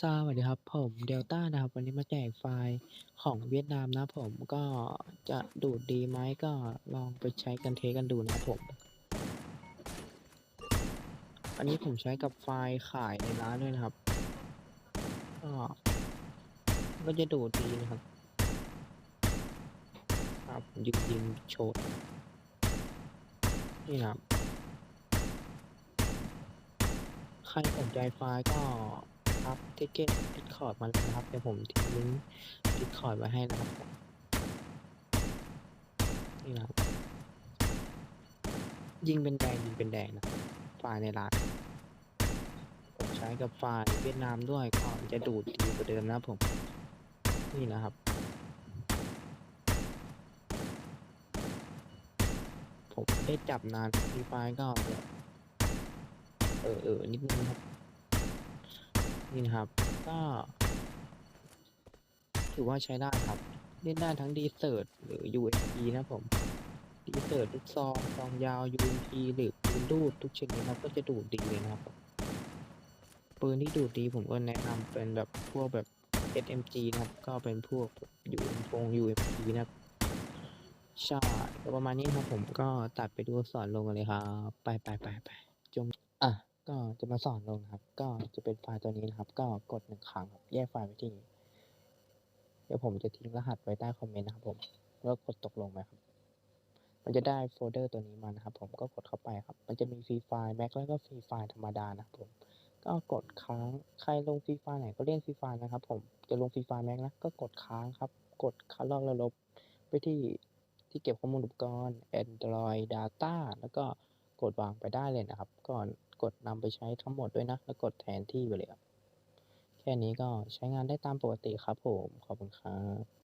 สวัสดีครับผมเดลต้านะครับ วันนี้มาแจกไฟล์ของเวียดนามนะผมก็จะดูดดีไหมก็ลองไปใช้กันเทกันดูนะผม อันนี้ผมใช้กับไฟล์ขายในร้านด้วยนะครับก็ก็จะดูดดีนะครับครับผมยิงยิงโชดนี่นะครับใครสนใจไฟล์ก็ ทักทิเก็ตดิสคอร์ดมาเลยนะครับเดี๋ยวผมทิ้งลิงก์ดิสคอร์ดไว้ให้นะครับนี่นะครับยิงเป็นแดงยิงเป็นแดงนะไฟล์ในร้านผมใช้กับไฟล์เวียดนามด้วยก็จะดูดดีกว่าเดิมนะผม นี่นะครับผมได้จับนานฟรีไฟก็ เออเออนิดนึงครับ นี่นะครับ ก็ถือว่าใช้ได้ครับ เล่นได้ทั้งดีเซิร์ตหรือ UMP นะผมดีเซิร์ตลูกซองซองยาว UMP หรือปืนดูดทุกชนิดนะครับ ก็จะดูดดีเลยนะครับปืนที่ดูดดีผมก็แนะนำเป็นแบบพวกแบบ SMG นะครับ ก็เป็นพวกยูพง UMP นะครับใช่ประมาณนี้ครับผมก็ตัดไปดูสอนลงกันเลยครับ ไปไปไปไปจมอะ ก็จะมาสอนลงครับ ก็จะเป็นไฟล์ตัวนี้นะครับ ก็กดหนึ่งครั้งครับแยกไฟล์ไว้ที่เดี๋ยวผมจะทิ้งรหัสไว้ใต้คอมเมนต์นะครับ ผมแล้วกดตกลงไหมครับ มันจะได้โฟลเดอร์ตัวนี้มานะครับ ผมก็กดเข้าไปครับ มันจะมีฟรีไฟล์แม็กแล้วก็ฟรีไฟล์ธรรมดานะครับผมก็กดค้างใครลงฟรีไฟล์ไหนก็เล่นฟรีไฟล์นะครับ ผมจะลงฟรีไฟล์แม็กนะก็กดค้างครับ กดคัดลอกและลบไปที่ที่เก็บข้อมูลอุปกรณ์ Android Data แล้วก็กดวางไปได้เลยนะครับ ก่อน กดนำไปใช้ทั้งหมดด้วยนะ แล้วกดแทนที่ไปเลยครับ แค่นี้ก็ใช้งานได้ตามปกติครับผม ขอบคุณครับ